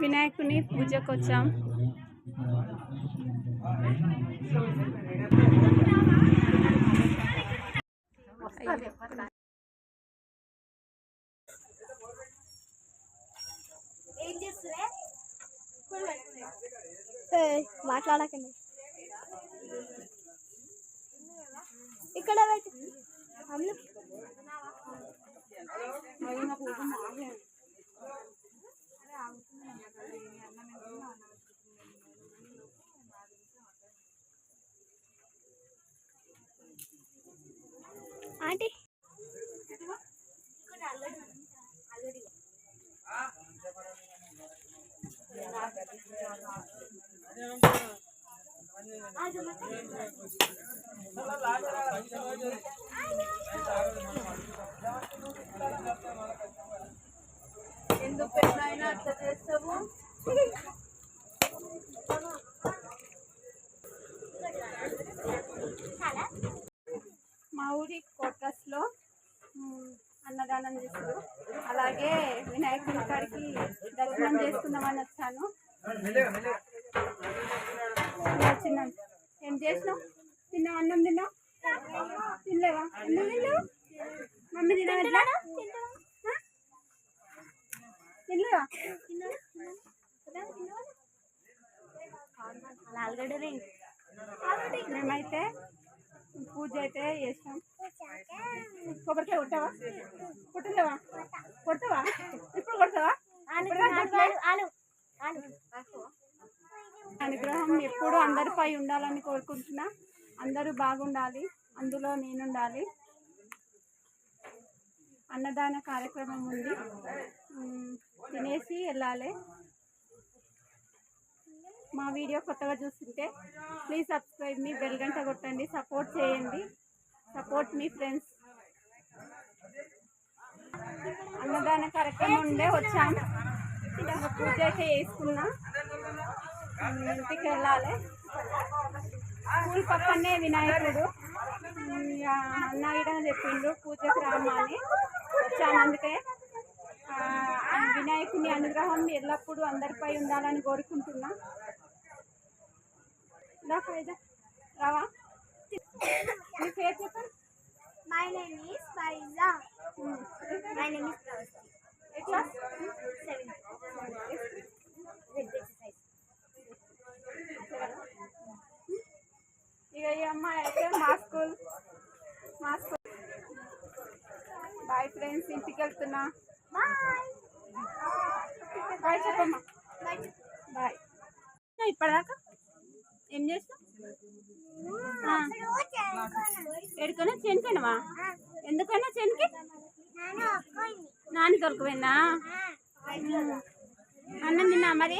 వినాయకుని పూజకు వచ్చాం. మాట్లాడకండి. ఇక్కడ పెట్టి. ఎందుకు పెళ్ళైనా అట్లా చేస్తావు? మా ఊరి కోటర్స్లో అన్నదానం చేస్తారు అలాగే వినాయకుని కాడికి దర్శనం చేసుకుందామని వచ్చాను. వచ్చినాం ఏం చేసినావు? తిన్నావు? అన్నం తిన్నావు? తినలేవా అన్నం తిన్నావు? మమ్మీ తినవా ఎట్లా? తినలేవా మేమైతే పూజ అయితే చేస్తాం కొబ్బరికాయ కొట్టావా? అనుగ్రహం ఎప్పుడు అందరిపై ఉండాలని కోరుకుంటున్నా. అందరూ బాగుండాలి. అందులో నేనుండాలి. అన్నదాన కార్యక్రమం ఉంది. తినేసి వెళ్ళాలి. మా వీడియో కొత్తగా చూస్తుంటే ప్లీజ్ సబ్స్క్రైబ్ మీ బెల్ గంట కొట్టండి. సపోర్ట్ చేయండి. సపోర్ట్ మీ ఫ్రెండ్స్ అన్నదాన కార్యక్రమం ఉండే వచ్చాం. పూజ అయితే చేసుకున్నా. ఇంటికి వెళ్ళాలి స్కూల్ పక్కనే వినాయకుడు. ఉమ్, ఇక అన్న గిట చెప్పిండ్రు పూజకు రామా అని వచ్చాను అందుకే. వినాయకుని అనుగ్రహం ఎల్లప్పుడూ అందరిపై ఉండాలని కోరుకుంటున్నా. రావా? నీ పేరు చెప్పండి My name is Faiza. Um. My name is Pravasti. A class Seven. Z exercise. ఇక ఈ అమ్మాయి అయితే మా స్కూల్ మా స్కూల్ బాయ్ ఫ్రెండ్స్ ఇంటికి వెళ్తున్నా. బాయ్ చెప్పమ్మా. బాయ్ ఇప్పటిదాకా ఏం చేస్తావు? ఎడుకన్నా చెనికనవా? ఎందుకన్నా చెనికి? నేను దొరకపోయిందా అన్నం తిన్నా. మరి.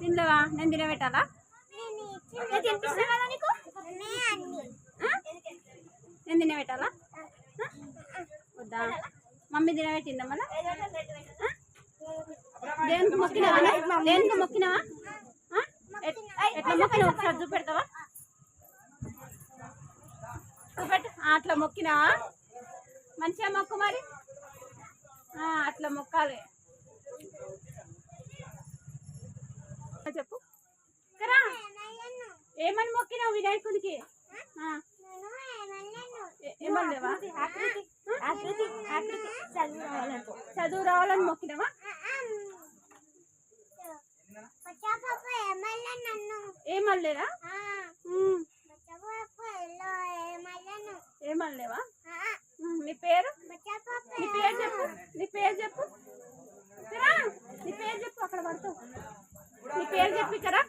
తినలేవా నేను తినబెట్టాలా? తినిపిస్తున్నా కదా నీకు? నేను తినబెట్టాలా? వద్దా మమ్మీ తినబెట్టిందా ఆ? దేనికి మొక్కినావా దేనికి మొక్కినావా? ఎట్లా మొక్కినావు? ఒకసారి చూపెడతావా? చూపెట్టు. అట్లా మొక్కినావా? మంచిగా మొక్కు మరి. అట్లా మొక్కాలి. చెప్పు? ఏమని మొక్కినావు వినాయకుడికి చదువు రావాలంటే చదువు రావాలని మొక్కినావా ఆ, ఉమ్, నీ పేరు? నీ పేరు చెప్పు. నీ పేరు చెప్పు. నీ పేరు చెప్పు అక్కడ పడతావు నీ పేరు చెప్పి కరా